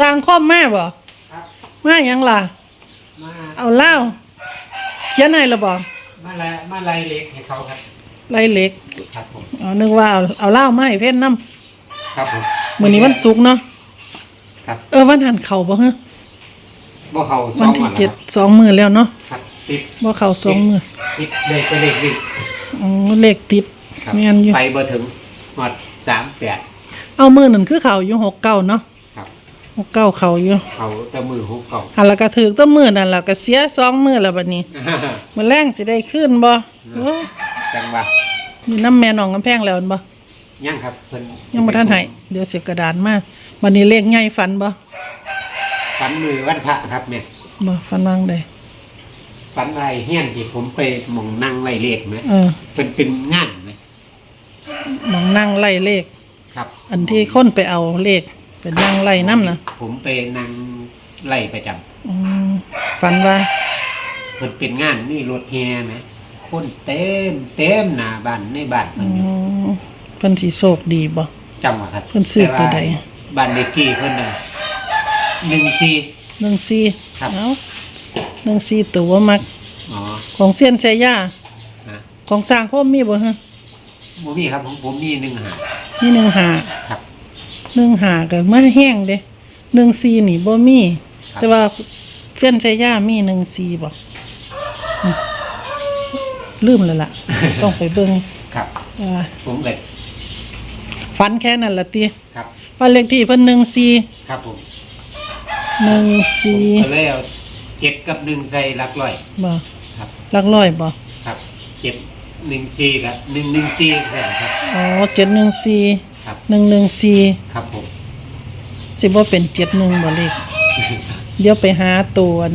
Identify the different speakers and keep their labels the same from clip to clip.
Speaker 1: สร้างคอมมาบ่
Speaker 2: ครับ
Speaker 1: มาหยังล่ะ
Speaker 2: มา
Speaker 1: เอาเหล้าเขียนให้และบ่
Speaker 2: มาลายมาลายเล็กให้เขาครับ
Speaker 1: ไรเหล็ก
Speaker 2: ครับผม
Speaker 1: อ๋อนึกว่าเอาเอาเหล้ามาให้เพิ่นนำ
Speaker 2: ครับผม
Speaker 1: มื้อนี้วันศุกร์เนาะ
Speaker 2: ครับ
Speaker 1: เออวันหันเข้าบ่ฮะ
Speaker 2: บ่เขาส
Speaker 1: วั
Speaker 2: อนง
Speaker 1: ที่
Speaker 2: วัน
Speaker 1: เจ็ด
Speaker 2: แล้ว
Speaker 1: สองมื้อแล้วเนาะ
Speaker 2: ครับ ติด
Speaker 1: บ่เข้าสองมื้อ
Speaker 2: ติดเลขไปเลขวิ่ง
Speaker 1: อ๋อเลขติด
Speaker 2: ครับ
Speaker 1: แม่นอยู่
Speaker 2: ไปบ่ถึงหมดสามแปด
Speaker 1: เอามื้อนั้นคือเข้าอยู่69เนาะ
Speaker 2: ครับ
Speaker 1: 69เข้าอยู่
Speaker 2: เขาจะมือหุกเก่า
Speaker 1: หันแล้วก็ถูกแตั้มื้อนั่นแล้วก็เสียสองมื้อแล้วบัดนี้มื้อแรงสิได้ขึ้นบ่โอ้
Speaker 2: จังหวะ
Speaker 1: นี่น้ำแม่น้องกำแพงแล้วนั่นบ่
Speaker 2: ยังครับเพิ่น
Speaker 1: ยังบ่ทันให้เดี๋ยวเสียกระดานมาบัดนี้เลขใหญ่ฝันบ่
Speaker 2: ฝันมือวันพระครับแม่
Speaker 1: บ่ฝันวางได้
Speaker 2: ฝันไรเฮี้ยนที่ผมไปหมองนั่งไล่เลขไหม
Speaker 1: เออ
Speaker 2: เป็นเป็นงานไหม
Speaker 1: มองนั่งไล่เลข
Speaker 2: ครับ
Speaker 1: อันที่คนไปเอาเลข เป็นนั่งไล่น้ำนะ
Speaker 2: ผมไปนั่งไล่ประจำ
Speaker 1: อืมฝันว่า
Speaker 2: เพิ่นเป็นงานนี่รถแห่ไหมคนเต็มเต็มหน้าบ้านในบ้าน
Speaker 1: อื
Speaker 2: มันอยู่
Speaker 1: มเพิ่นสิโชคดีบ่
Speaker 2: จำว่าครับ
Speaker 1: เพิ่นซื้อตัวใด
Speaker 2: แว่าบ้านเลขที่เพิ่นน่ะหนึ่งสี่
Speaker 1: หนึ่งสี่
Speaker 2: ครับ
Speaker 1: เอ้าหนึ่งสี่ตัวมัก
Speaker 2: อ๋อ
Speaker 1: ของเซียนใจย่า
Speaker 2: นะ
Speaker 1: ของสร้างพ่อมีบ่ฮะ
Speaker 2: บ่มีครับผมผมมีหนึ่งหา
Speaker 1: มีหนึ่งหา
Speaker 2: ครับ
Speaker 1: หนึ่งหาก็มาแห้งเด้หนึ่งสี่นี่บ่มี
Speaker 2: ครับ
Speaker 1: แต่ว่าเซียนใจย่ามีหนึ่งสี่บ่อืมลืมแล้วล่ะ ต้องไปเบิ่ง
Speaker 2: ครับ
Speaker 1: ว่า
Speaker 2: ผมเกิด
Speaker 1: ฝันแค่นั้นละติ
Speaker 2: ครับ
Speaker 1: บ้านเลขที่เพิ่นหนึ่งสี่
Speaker 2: ครับผม
Speaker 1: หนึ่งสี่
Speaker 2: ก็เลยเอาเจ็ดกับหนึ่งใส่หลักร้อย
Speaker 1: บ่
Speaker 2: ครับ
Speaker 1: หลักร้อยบ่
Speaker 2: ครับเจ็ดหนึ่งสี่กับหนึ่งหนึ่งสี่ใช่ครับ
Speaker 1: อ๋อเจ็ดหนึ่งสี่
Speaker 2: ครับ
Speaker 1: หนึ่งหนึ่งสี่
Speaker 2: ครับผม
Speaker 1: สิบ่เป็นเจ็ดหนึ่งบ่เลข เดี๋ยวไปหาตัวอัน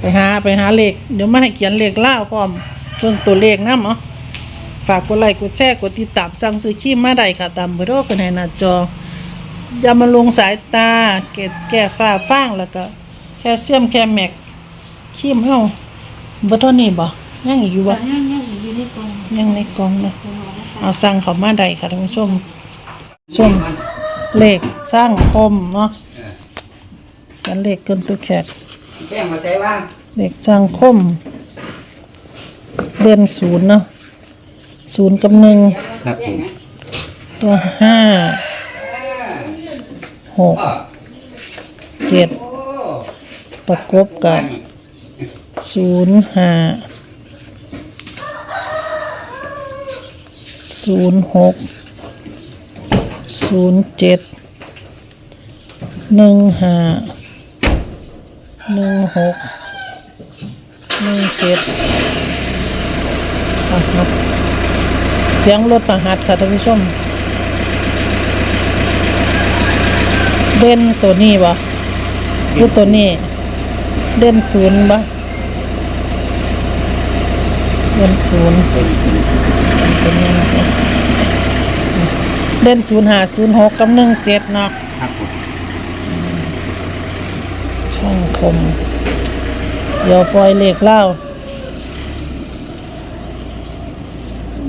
Speaker 1: ไปหาไปหาเลข เดี๋ยวมาให้เขียนเลขล่าวพร้อมเพิ่งตัวเลขนำเนาะฝากกดไลค์กดแชร์กดติดตามสั่งซื้อครีมมาได้ค่ะ ตามเบอร์โทรขึ้นให้หน้าจอ ยามาลงสายตา เกล็ดแก้ฝ้าฟ้างแล้วก็ แคลเซียมแคมแม็กครีมเฮาเบอร์โทรนี้บ่ยังอีกอยู่บ่
Speaker 3: ยังยังอยู่ในกล่อง
Speaker 1: ยังในกล่องเนาะ
Speaker 3: กล่องละสาม
Speaker 1: เอาสั่งเขามาได้ค่ะท่านผู้ชม ชมเลขสร้างคมเนาะกันเลขเกินตัวแขก
Speaker 2: แจ้งมาใส่ว่า
Speaker 1: เลขสร้างคมเดือนศูนย์เนาะศูนย์กับหนึ่ง
Speaker 2: ครับผม
Speaker 1: ตัวห้าหกเจ็ดประกบกับศูนย์ห้าศูนย์หก ศูนย์เจ็ดหนึ่งห้าหนึ่งหกหนึ่งเจ็ดรหัสเสียงรถรหัสค่ะท่านผู้ชม เด่นตัวนี้บ่หรือตัวนี้ เด่นศูนย์บ่เด่นศูนย์ตัวนี้นะ เด่นศูนย์หาศูนย์หกกับหนึ่งเจ็ดเนาะ
Speaker 2: ครับผม
Speaker 1: ช่องคมเดี๋ยวปล่อยเลขเล่า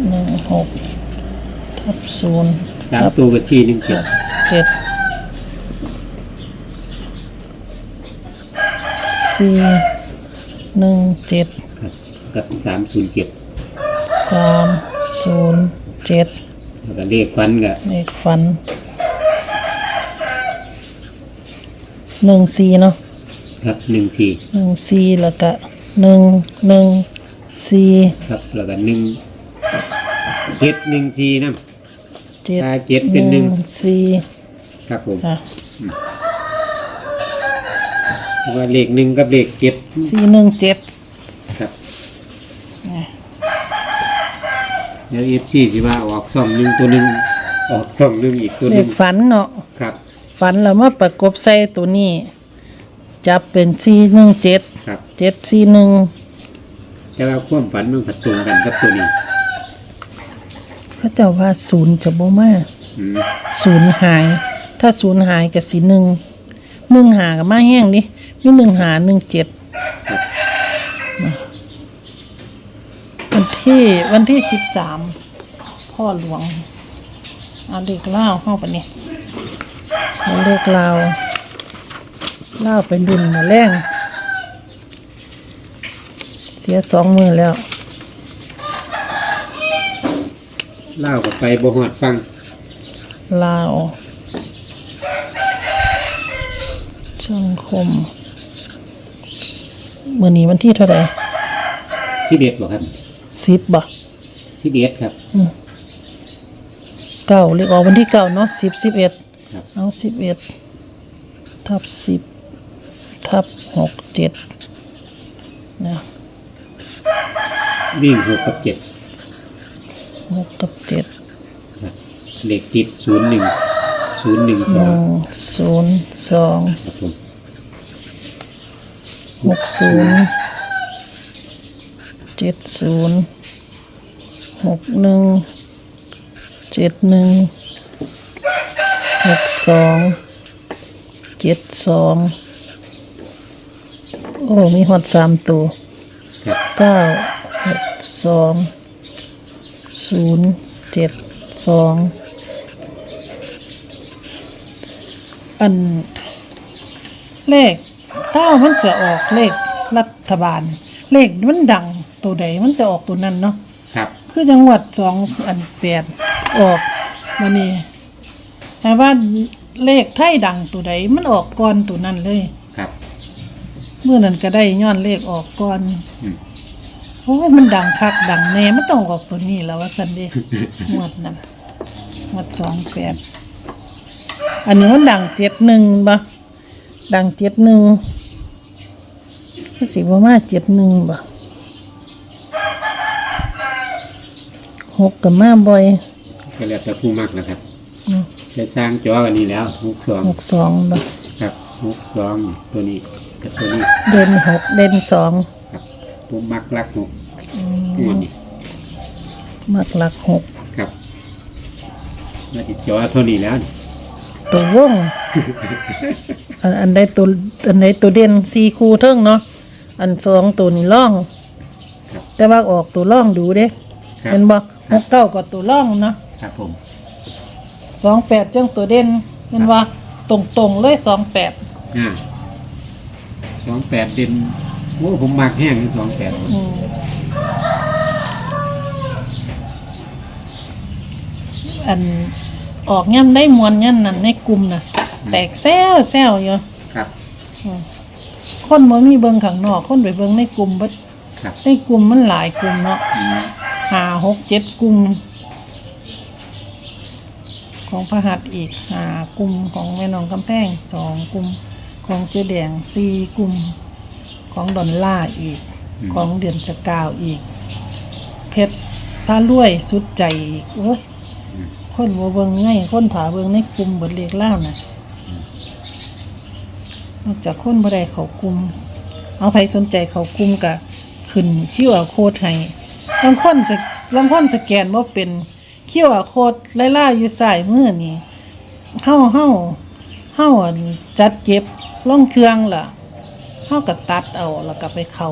Speaker 1: หนึ่งหกทับศูนย์
Speaker 2: สาม
Speaker 1: ทับ
Speaker 2: ตัวกับสี่หนึ่งเจ็ด
Speaker 1: เจ็ดสี่หนึ่งเจ็ด
Speaker 2: ครับกับสามศูนย์เจ็ด
Speaker 1: สามศูนย์เจ็ด
Speaker 2: แล้วก็เลขฟันกับ
Speaker 1: เลขฟันหนึ่งสี่เนาะ
Speaker 2: ครับหนึ่งสี่
Speaker 1: หนึ่งสี่แล้วก็หนึ่งหนึ่งสี่
Speaker 2: ครับแล้วก็หนึ่งเจ็ดหนึ่งสี่นะ
Speaker 1: เจ็ด
Speaker 2: ถ้าเจ็ดเป็นหนึ่ง
Speaker 1: สี่
Speaker 2: ครับผม
Speaker 1: ค่ะ
Speaker 2: เพราะว่าเลขหนึ่งกับเลขเจ็ด
Speaker 1: สี่หนึ่งเจ็ด
Speaker 2: ครับ เดี๋ยวเอฟซีสิว่าออกสองหนึ่งตัวหนึ่งออกสองหนึ่งอีกตัว
Speaker 1: เล
Speaker 2: หนึ่
Speaker 1: ข
Speaker 2: ง
Speaker 1: ฝันเนาะ
Speaker 2: ครับ
Speaker 1: ฝันแล้วมาประกบใส่ตัวนี้ จับเป็นสี่หนึ่งเจ็ด
Speaker 2: ครับ
Speaker 1: เจ็ดสี่หนึ่ง
Speaker 2: แต่ว่าความฝันมันผัดตรงกันกับตัวนี้
Speaker 1: เขาเจะว่าศูนย์จะบ่มา
Speaker 2: อืม
Speaker 1: ศูนย์หาย ถ้าศูนย์หายกับสีหนึ่งหนึ่งหากับมาแห้งดิมีหนึ่งหาหนึ่งเจ็ดวัน ที่วันที่สิบสามพ่อหลวงเอาเด็กเล่าวเข้าไปนี่เอาเด็กลาวเล่าวไปรุ่นมาแรงเสียสองมือแล้ว
Speaker 2: เล่าวกับไปบ่ฮอดฟัง
Speaker 1: ลาวสังคมมื่อนี้วันที่เท่าไหร่
Speaker 2: สิบเอ็ดบ่ครับ
Speaker 1: สิบบ่
Speaker 2: สิบเอ็ดครับ
Speaker 1: เก้าเลขออกวันที่เก้าเนาะสิบสิบเอ็ด
Speaker 2: ครับ
Speaker 1: เอาสิบเอ็ดทับสิบทับหกเจ็ดนะ
Speaker 2: วิ่งหกกับเจ็ด
Speaker 1: หกกับเจ็ด
Speaker 2: ครับเลขติดศูนย์หนึ่งศูนย์หนึ่งส
Speaker 1: ห
Speaker 2: อง
Speaker 1: นึ่งศูนย์สอง
Speaker 2: ครับผม
Speaker 1: หกศูนย์ เจ็ดศูนย์หกหนึ่งเจ็ดหนึ่งหกสองเจ็ดสองโอ้ มีหอดสามตัวเก้าหกสองศูนย์เจ็ดสองอัน เลขถ้ามันจะออกเลขรัฐบาล เลขมันดัง ตัวใดมันจะออกตัวนั้นเนาะ
Speaker 2: ครับ
Speaker 1: คือจังหวัดสองอันแปดออกมานี่แต่ว่าเลขไทยดังตัวใดมันออกก่อนตัวนั้นเลย
Speaker 2: ครับ
Speaker 1: เมื่อนั้นก็ได้ย้อนเลขออกก่อน
Speaker 2: อืม
Speaker 1: โอ้ยมันดังคักดังแน่มันต้องออกตัวนี้แล้วว่าสันเดงวดนั้นงวดสองแปดอันนี้มันดังเจ็ดหนึ่งบ่ดังเจ็ดหนึ่งสิบ่มาเจ็ดหนึ่งบ่ หกกับมาบ่อย
Speaker 2: ก็แล้วแต่ผู้มักนะครับ
Speaker 1: อืม
Speaker 2: ได้สร้างจอกันนี้แล้วหกสอง
Speaker 1: หกสองบ่
Speaker 2: ครับหกสองตัวนี้กับตัวนี้
Speaker 1: เด่นหกเด่นสอง
Speaker 2: ครับผมมักรักหกงวดนี้
Speaker 1: มักหลักหก
Speaker 2: ครับแล้วติดจอเท่านี้แล้วนี่
Speaker 1: ตัววงอันอันใดตัวอันใดตัวเด่นสี่คู่เทิงเนาะอันสองตัวนี่ล่อง
Speaker 2: ครับ
Speaker 1: แต่ว่าออกตัวล่องดูเด้
Speaker 2: ครับ
Speaker 1: เป็นบ่ หกเก้าก็ตัวล่องเนาะ
Speaker 2: ครับผม
Speaker 1: สองแปดจังตัวเด่นเป็นว่าตรงตรงๆเลยสองแปด
Speaker 2: อ่าสองแปดเด่นโอ้ผมมักแห้งสองแปด
Speaker 1: อันออกย่ำได้มวนย่ำนั่นในกลุ่มน่ะ แตกแซวแซวอยู่
Speaker 2: ครับ
Speaker 1: คนบ่มีเบิ่งข้างนอก คนไปเบิ่งในกลุ่มเบิด
Speaker 2: ครับ
Speaker 1: ในกลุ่มมันหลายกลุ่มเนาะ
Speaker 2: อืม
Speaker 1: ห้าหกเจ็ดกลุ่ม ของพระหัตถ์อีกห้ากลุ่มของแม่น้องกำแพงสองกลุ่ม ของเจ๊แดงสี่กลุ่ม ของดอนล่าอีก ของเดือนจะกาวอีก เพชรพารวยสุดใจอีกโอ้ยคนบ่เบิ่งง่ายคนถาเบิ่งในกลุ่มเบิดเรียกเล่าน่ะนอกจากคนบ่ได้เขากลุ่ม เอาใครสนใจเขากลุ่มกะขึ้นคิวอาโคดให้ บางคนจะบางคนสแกนว่าเป็นคิวอาโคดไล่ๆอยู่สายมือนี่เฮาเฮาเฮาจัดเก็บล่องเครื่องล่ะเฮาก็ตัดเอาแล้วก็ไปเข้า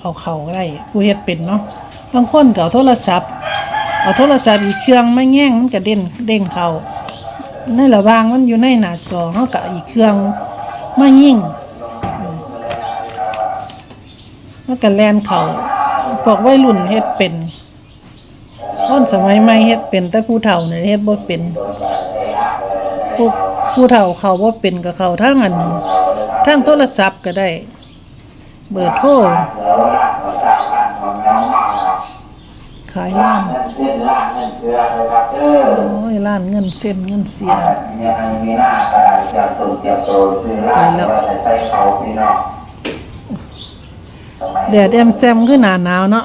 Speaker 1: เอาเข้าได้ผู้เฮ็ดเป็นเนาะบางคนก็เอาโทรศัพท์เอาโทรศัพท์อีกเครื่องไม่แง่งมันก็เด่นเด้งเข้าในระหว่างมันอยู่ในหน้าจอเฮาก็อีกเครื่องมายิ่งมันก็แลนเขา พวกวัยรุ่นเฮ็ดเป็นคนสมัยใหม่เฮ็ดเป็น แต่ผู้เฒ่าเนี่ยเฮ็ดบ่เป็นพวกผู้เฒ่าเขาบ่เป็นก็เขาทางอันทางโทรศัพท์ก็ได้ เบอร์โทรขายร้านโอ้ยร้านเงินเส้นเงินเสียไปแล้ว แดดแอมแซมคือหนาหนาวเนาะ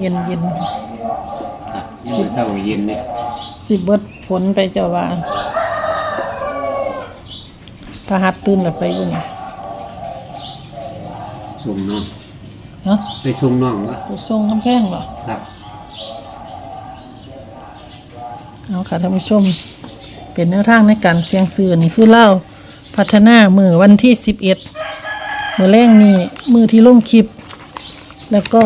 Speaker 1: เย็นเย็น
Speaker 2: ครับยังเศร้าเย็นเนี่ย
Speaker 1: สิเบิดฝนไปเจ้าว่าพระหัดตื่นแล้วไปอยู่นี่
Speaker 2: ส่งน้อง
Speaker 1: เนาะ
Speaker 2: ไปส่งน้องวะ
Speaker 1: ไปส่งกำแพงเหรอ
Speaker 2: ครับ
Speaker 1: เอาค่ะท่านผู้ชม เป็นแนวทางในการเสียงซื้อนี่คือเล่าพัฒนามือวันที่สิบเอ็ด มือแรกนี่มือที่ลงคลิป แล้วก็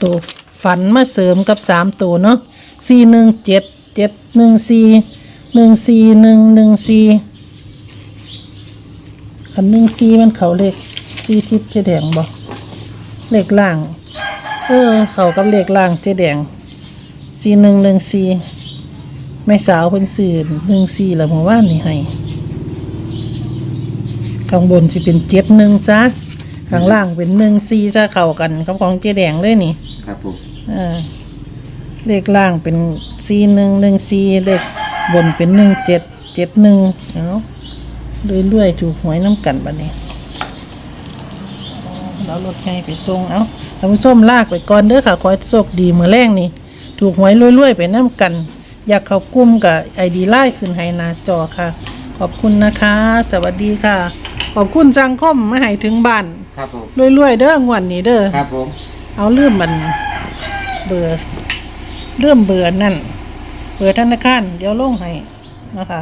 Speaker 1: ตัวฝันมาเสริมกับสามตัวเนาะสี่หนึ่งเจ็ดเจ็ดหนึ่งสี่หนึ่งสี่หนึ่งหนึ่งสี่คันหนึ่งซีมันเขาเลขซีทิศเจแดงบ่เลขล่าง เออ เขากับเลขล่างเจแดงซีหนึ่งหนึ่งซีแม่สาวเพิ่นซื้อหนึ่งซีแล้วเมื่อวานนี่ให้ ข้างบนสิเป็นเจ็ดหนึ่งซะข้างล่างเป็นหนึ่งซีซะเข้ากันกับของเจแดงเลยนี่
Speaker 2: ครับผม
Speaker 1: เออเลขล่างเป็นซีหนึ่งหนึ่งซีเลขบนเป็นหนึ่งเจ็ดเจ็ดหนึ่งเอาเรื่อยๆถูกหวยน้ำกันบัดนี้เรารถไงไปส่งเอาท่านผู้ชมลากไปก่อนเด้อค่ะ ขอให้โชคดีมือแรงนี่ ถูกหวยรวยๆ ไปน้ำกัน อยากเข้ากลุ้มกับไอดีไล่ขึ้นให้หนาจอค่ะ ขอบคุณนะคะ สวัสดีค่ะ ขอบคุณจังคมมาให้ถึงบ้าน
Speaker 2: ครับผม
Speaker 1: รวยๆเด้องวดนี้เด้อ
Speaker 2: ครับผม
Speaker 1: เอาเรื่องมันเบอร์เริ่มเบอร์นั่นเบอร์ธนาคารเดี๋ยวลงให้นะคะ